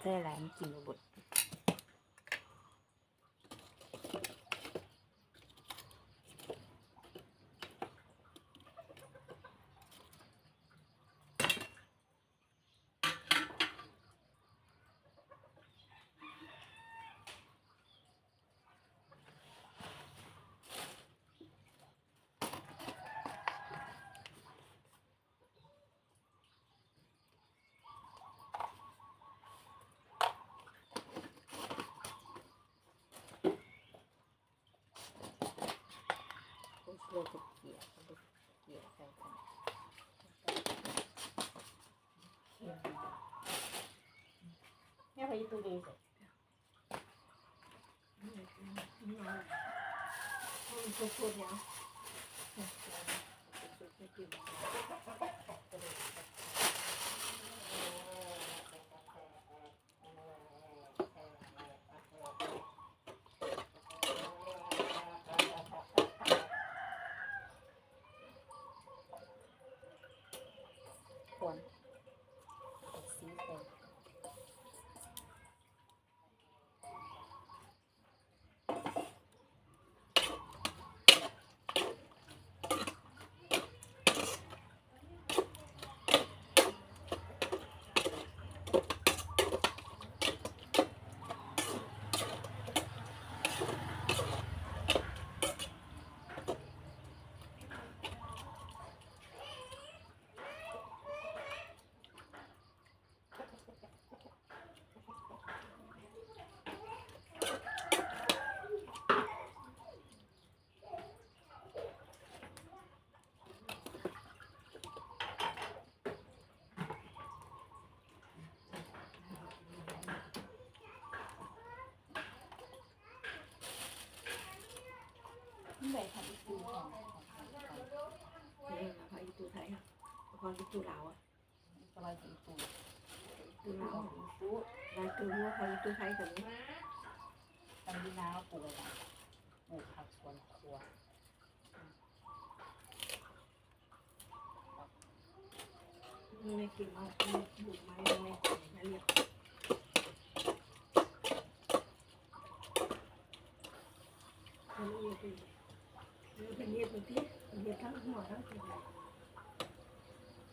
ใช่หลานกินบ่เบ เราจะเกี่ยวเกี่ยใส่กันแม่ไปตู้ดีสิพูดพูดเนี่ยควรเอาสีใส่ มันได้ทำอีกตู้ของเนี่ยพออีตูไทยอะพออีตูลาวอะสบายอีกตู้ตูลาวอีตูลายตัวหัวพออีตูไทยกับนี้ตำดีนาปลูกอะไรปลูกผักสวนครัวไม่กินเอาบุกไม้ตรงนี้นั่นเนี่ยคนเอียด เป็นเอียดเป็นที่เอียดทั้งหัวทั้งตัว